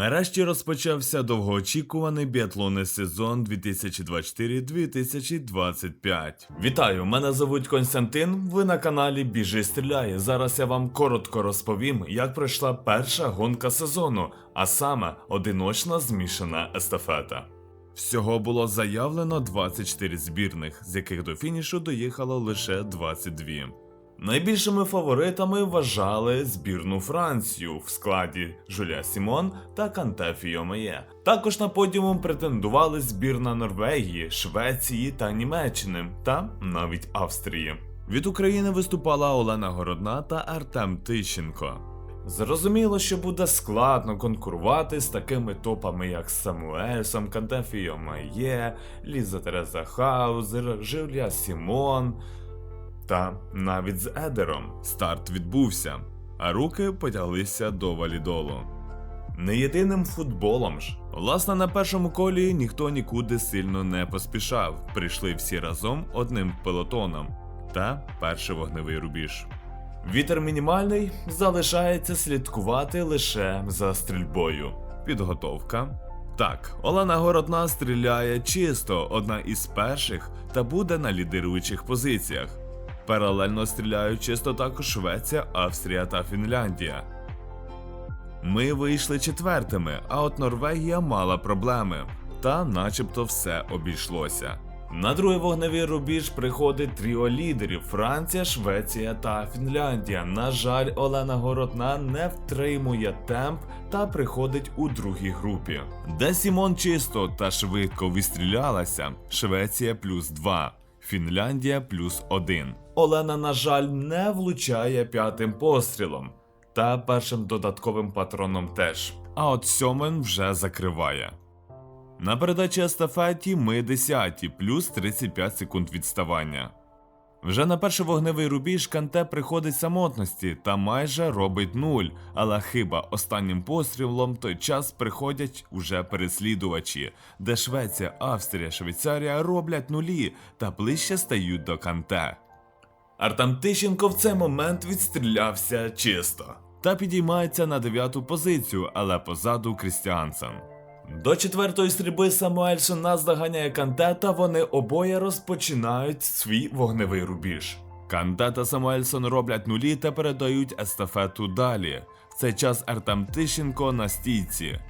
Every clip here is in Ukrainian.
Нарешті розпочався довгоочікуваний біатлонний сезон 2024-2025. Вітаю, мене звуть Константин. Ви на каналі Біжи Стріляє. Зараз я вам коротко розповім, як пройшла перша гонка сезону, а саме одиночна змішана естафета. Всього було заявлено 24 збірних, з яких до фінішу доїхало лише 22. Найбільшими фаворитами вважали збірну Францію в складі Жуля Сімон та Канте Фіомеє. Також на подіум претендували збірна Норвегії, Швеції та Німеччини, та навіть Австрії. Від України виступала Олена Городна та Артем Тищенко. Зрозуміло, що буде складно конкурувати з такими топами, як Самуельсом, Канте Фіомеє, Ліза Тереза Хаузер, Жюля Сімон та навіть з Едером. Старт відбувся, а руки потяглися до валідолу. Не єдиним футболом ж. Власне, на першому колі ніхто нікуди сильно не поспішав. Прийшли всі разом одним пелотоном. Та перший вогневий рубіж. Вітер мінімальний залишається слідкувати лише за стрільбою. Підготовка. Так, Олена Городна стріляє чисто, одна із перших, та буде на лідируючих позиціях. Паралельно стріляють чисто також Швеція, Австрія та Фінляндія. Ми вийшли четвертими, а от Норвегія мала проблеми, та начебто все обійшлося. На другий вогневий рубіж приходить тріо лідерів Франція, Швеція та Фінляндія. На жаль, Олена Городна не втримує темп та приходить у другій групі. Де Сімон чисто та швидко відстрілялася Швеція плюс 2, Фінляндія плюс 1. Олена, на жаль, не влучає п'ятим пострілом та першим додатковим патроном теж. А от сьомин вже закриває. На передачі естафеті ми 10 плюс 35 секунд відставання. Вже на перший вогневий рубіж Канте приходить самотності та майже робить нуль, але хиба останнім пострілом той час приходять уже переслідувачі, де Швеція, Австрія, Швейцарія роблять нулі та ближче стають до Канте. Артем Тищенко в цей момент відстрілявся чисто та підіймається на дев'яту позицію, але позаду Крістіансен. До четвертої стрільби Самуельсон нас доганяє Канте, та вони обоє розпочинають свій вогневий рубіж. Канте та Самуельсон роблять нулі та передають естафету далі. В цей час Артем Тищенко на стійці,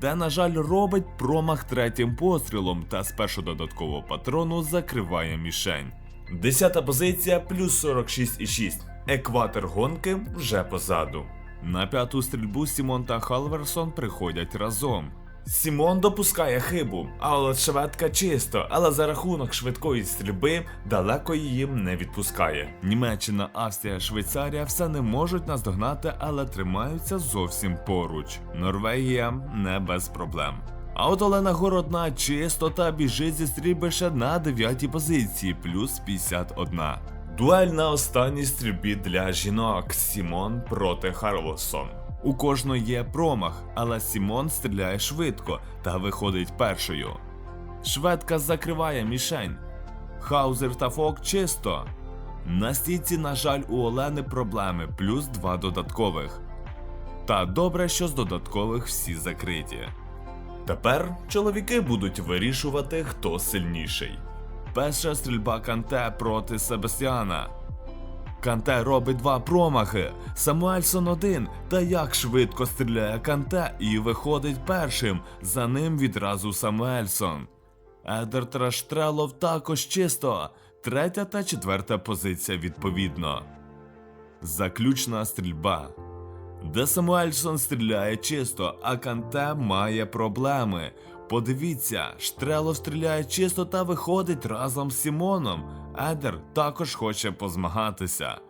де, на жаль, робить промах третім пострілом та з першого додаткового патрону закриває мішень. Десята позиція плюс 46,6. Екватор гонки вже позаду. На п'яту стрільбу Сімон та Халверсон приходять разом. Сімон допускає хибу, а от шведка чисто, але за рахунок швидкої стрільби далеко її не відпускає. Німеччина, Австрія, Швейцарія все не можуть наздогнати, але тримаються зовсім поруч. Норвегія не без проблем. А от Олена Городна чисто та біжить зі стрільбиша на 9 позиції, плюс 51. Дуель на останній стрільбі для жінок Сімон проти Харлосон. У кожної є промах, але Сімон стріляє швидко та виходить першою. Шведка закриває мішень. Хаузер та Фок чисто. На стійці, на жаль, у Олени проблеми, плюс два додаткових. Та добре, що з додаткових всі закриті. Тепер чоловіки будуть вирішувати, хто сильніший. Перша стрільба Канте проти Себастьяна. Канте робить два промахи. Самуельсон один. Та як швидко стріляє Канте і виходить першим. За ним відразу Самуельсон. Едер Траштрелов також чисто. Третя та четверта позиція відповідно. Заключна стрільба. Де Самуельсон стріляє чисто, а Канте має проблеми. Подивіться, Штрелов стріляє чисто та виходить разом з Сімоном. Едер також хоче позмагатися.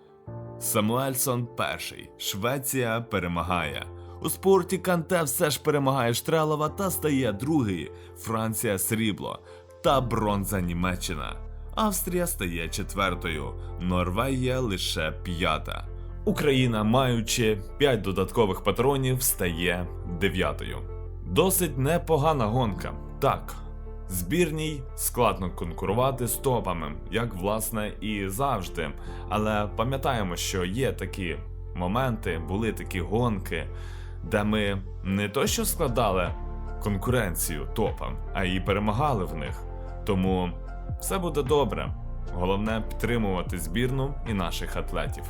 Самуельсон перший. Швеція перемагає. У спорті Канте все ж перемагає Штрелова та стає другий. Франція срібло та бронза Німеччина. Австрія стає четвертою. Норвегія лише п'ята. Україна, маючи 5 додаткових патронів, стає дев'ятою. Досить непогана гонка. Так, збірній складно конкурувати з топами, як власне і завжди. Але пам'ятаємо, що є такі моменти, були такі гонки, де ми не то що складали конкуренцію топам, а і перемагали в них. Тому все буде добре. Головне підтримувати збірну і наших атлетів.